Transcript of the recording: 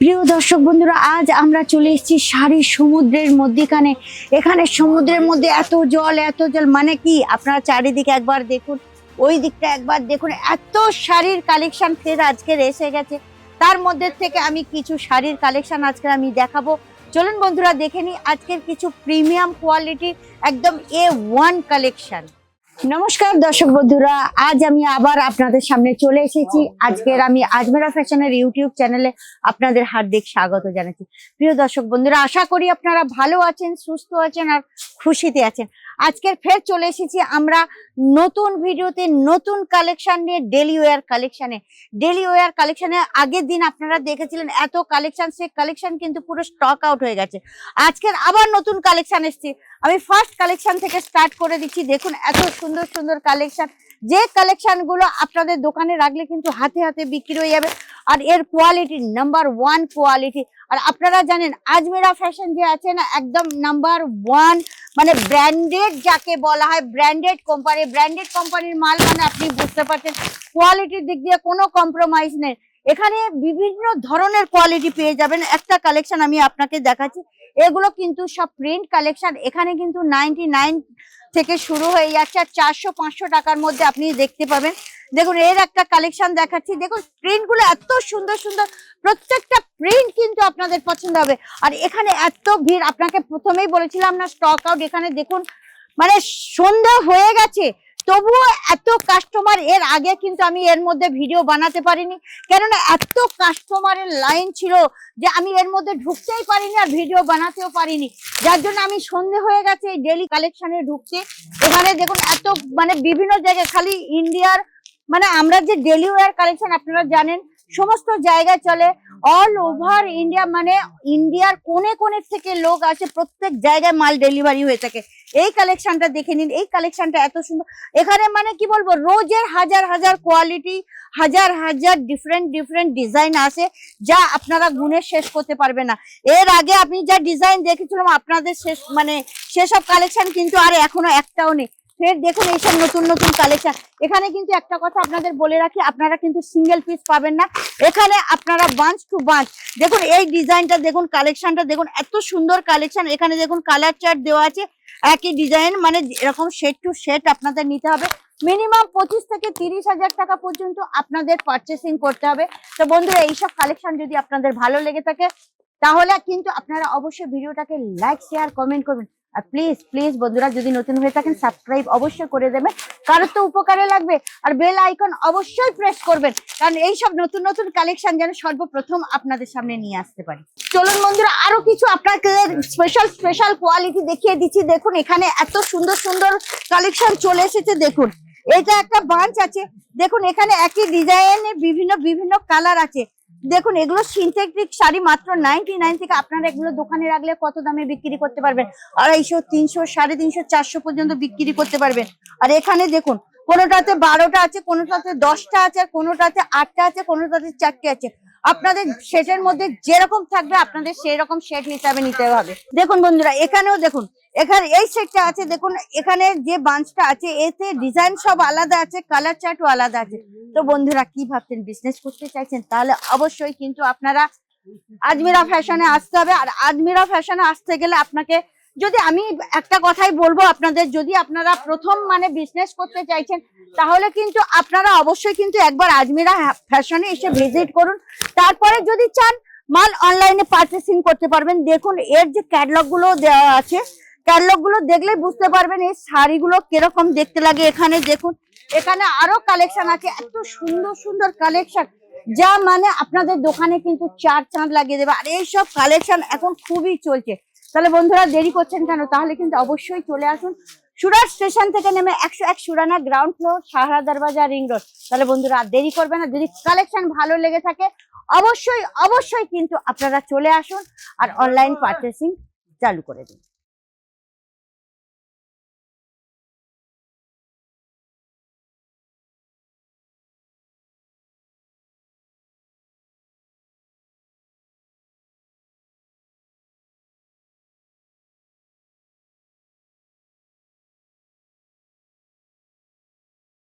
প্রিয় দর্শক বন্ধুরা, আজ আমরা চলে এসেছি শাড়ি সমুদ্রের মধ্যিখানে। এখানে সমুদ্রের মধ্যে এত জল এত জল মানে কি? আপনারা চারিদিকে একবার দেখুন, ওই দিকটা একবার দেখুন, এত শাড়ির কালেকশন ফের আজকের এসে গেছে। তার মধ্যে থেকে আমি কিছু শাড়ির কালেকশন আজকে আমি দেখাবো। চলুন বন্ধুরা, দেখে নিই আজকের কিছু প্রিমিয়াম কোয়ালিটির একদম এ ওয়ান কালেকশন নমস্কার, দর্শক বন্ধুরা, আজ আমি আবার আপনাদের সামনে চলে এসেছি। আজকের আমি আজমেরা ফ্যাশনের ইউটিউব চ্যানেলে আপনাদের হার্দিক স্বাগত জানাচ্ছি। প্রিয় দর্শক বন্ধুরা, আশা করি আপনারা ভালো আছেন, সুস্থ আছেন আর খুশিতে আছেন। আজকের ফের চলে এসেছি আমরা নতুন ভিডিওতে, নতুন কালেকশন নিয়ে ডেলি ওয়ার কালেকশনে ডেলি ওয়ার কালেকশনে আগের দিন আপনারা দেখেছিলেন, এত কালেকশন সে কালেকশন কিন্তু পুরো স্টক আউট হয়ে গেছে। আজকের আবার নতুন কালেকশন এসেছি। আমি ফার্স্ট কালেকশন থেকে স্টার্ট করে দিচ্ছি। দেখুন, এত সুন্দর সুন্দর কালেকশন যে কালেকশনগুলো আপনাদের দোকানে রাখলে কিন্তু হাতে হাতে বিক্রি হয়ে যাবে। আর এর কোয়ালিটি নাম্বার ওয়ান কোয়ালিটি আর আপনারা জানেন আজমেরা ফ্যাশন যে আছে না, একদম নাম্বার ওয়ান মানে ব্র্যান্ডেড যাকে বলা হয় ব্র্যান্ডেড কোম্পানি ব্র্যান্ডেড কোম্পানির মাল মানে আপনি বুঝতে পারছেন কোয়ালিটির দিক দিয়ে কোনো কম্প্রোমাইজ নেই। এখানে বিভিন্ন ধরনের কোয়ালিটি পেয়ে যাবেন। একটা কালেকশন আমি আপনাকে দেখাচ্ছি। এগুলো কিন্তু সব প্রিন্ট কালেকশন এখানে কিন্তু নাইনটি নাইন থেকে শুরু হয়ে যাচ্ছে। আর চারশো পাঁচশো টাকার মধ্যে আপনি দেখতে পাবেন। দেখুন, এর একটা কালেকশন দেখাচ্ছি। দেখুন প্রিন্টগুলো এত সুন্দর সুন্দর। প্রত্যেকটা প্রিন্ট কিন্তু আপনাদের পছন্দ হবে। আর এখানে এত ভিড়। আপনাকে প্রথমেই বলেছিলাম না স্টক আউট এখানে দেখুন মানে সন্ধ্যা হয়ে গেছে। তবুও এত কাস্টমার এর আগে কিন্তু আমি এর মধ্যে ভিডিও বানাতে পারিনি। কেননা এত কাস্টমারের লাইন ছিল যে আমি এর মধ্যে ঢুকতেই পারিনি আর ভিডিও বানাতেও পারিনি। যার জন্য আমি সন্ধে হয়ে গেছে এই ডেলি কালেকশনে ঢুকছি। এখানে দেখুন, এত মানে বিভিন্ন জায়গায়, খালি ইন্ডিয়ার মানে আমরা যে ডেলি ওয়ার কালেকশন আপনারা জানেন, সমস্ত জায়গায় চলে। অল ওভার ইন্ডিয়া মানে ইন্ডিয়ার কোনে কোনে থেকে লোক আসে, প্রত্যেক জায়গায় মাল ডেলিভারি হয়ে থাকে। এই কালেকশনটা দেখে নিন, এই কালেকশনটা এত সুন্দর। এখানে মানে কি বলব, রোজের হাজার হাজার কোয়ালিটি হাজার হাজার ডিফারেন্ট ডিফারেন্ট ডিজাইন আসে, যা আপনারা গুনে শেষ করতে পারবে না। এর আগে আপনি যা ডিজাইন দেখেছিলাম, আপনাদের শেষ মানে সেসব কালেকশন কিন্তু আর এখনও একটাও নেই। ফের দেখুন, এইসব নতুন নতুন কালেকশন এখানে কিন্তু একটা কথা আপনাদের বলে রাখি, আপনারা কিন্তু সিঙ্গেল পিস পাবেন না। এখানে আপনারা বাঞ্চ টু বাঞ্চ দেখুন, এই ডিজাইনটা দেখুন কালেকশনটা দেখুন, এত সুন্দর কালেকশন এখানে দেখুন কালার চার্ট দেওয়া আছে, একই ডিজাইন মানে এরকম সেট টু সেট আপনাদের নিতে হবে। মিনিমাম পঁচিশ থেকে তিরিশ হাজার টাকা পর্যন্ত আপনাদের পারচেসিং করতে হবে। তো বন্ধুরা, এইসব কালেকশন যদি আপনাদের ভালো লেগে থাকে, তাহলে কিন্তু আপনারা অবশ্যই ভিডিওটাকে লাইক শেয়ার কমেন্ট করবেন। আর প্লিজ প্লিজ বন্ধুরা, যদি নতুন হয়ে থাকেন সাবস্ক্রাইব অবশ্যই করে দেবেন। কারোর তো উপকারে লাগবে, আর বেল আইকন অবশ্যই প্রেস করবেন। কারণ এই সব নতুন নতুন কালেকশন যেন সর্বপ্রথম আপনাদের সামনে নিয়ে আসতে পারি। চলুন বন্ধুরা, আরও কিছু আপনাকে স্পেশাল স্পেশাল কোয়ালিটি দেখিয়ে দিচ্ছি। দেখুন, এখানে এত সুন্দর সুন্দর কালেকশন চলে এসেছে, দেখুন। এটা একটা বাঞ্চ আছে। দেখুন, এখানে একই ডিজাইনের বিভিন্ন বিভিন্ন কালার আছে। দেখুন, এগুলো সিনথেটিক শাড়ি মাত্র নাইনটি নাইন থেকে আপনারা এগুলো দোকানে রাখলে কত দামে বিক্রি করতে পারবেন? আড়াইশো, তিনশো, সাড়ে তিনশো, চারশো পর্যন্ত বিক্রি করতে পারবেন। আর এখানে দেখুন, কোনোটাতে বারোটা আছে, কোনোটাতে দশটা আছে, আর কোনোটাতে আটটা আছে, কোনোটাতে চারটে আছে। আপনাদের সেটের মধ্যে যেরকম থাকবে আপনাদের সেই রকম সেট হিসাবে নিতে হবে। দেখুন বন্ধুরা, এখানেও দেখুন, এখানে এই সেটটা আছে, দেখুন, এখানে যে বাঞ্চটা আছে, এতে ডিজাইন সব আলাদা আছে কালার চার্টও আলাদা আছে। তো বন্ধুরা, কি ভাবছেন? বিজনেস করতে চাইছেন? তাহলে অবশ্যই কিন্তু আপনারা আজমিরা ফ্যাশনে আসতে হবে। আর আজমিরা ফ্যাশনে আসতে গেলে আপনাকে যদি আমি একটা কথাই বলব আপনাদের, যদি আপনারা প্রথম মানে বিজনেস করতে চাইছেন, তাহলে কিন্তু আপনারা অবশ্যই কিন্তু একবার আজমিরা ফ্যাশনে এসে ভিজিট করুন। তারপরে যদি চান, মাল অনলাইনে পারচেসিং করতে পারবেন। দেখুন, এর যে ক্যাটলগগুলো দেওয়া আছে ক্যাটলগগুলো দেখলে বুঝতে পারবেন এই শাড়িগুলো কীরকম দেখতে লাগে এখানে। দেখুন, এখানে আরও কালেকশন আছে, এত সুন্দর সুন্দর কালেকশন যা মানে আপনাদের দোকানে কিন্তু চার চাঁদ লাগিয়ে দেবে। আর এইসব কালেকশন এখন খুবই চলছে। তাহলে বন্ধুরা দেরি করছেন কেন? তাহলে কিন্তু অবশ্যই চলে আসুন। সুরাট স্টেশন থেকে নেমে একশো এক Surana ground floor Sahara Darwaza ring road তাহলে বন্ধুরা আর দেরি করবে না, যদি কালেকশন ভালো লেগে থাকে, অবশ্যই অবশ্যই কিন্তু আপনারা চলে আসুন আর অনলাইন পারচেসিং চালু করে দিন।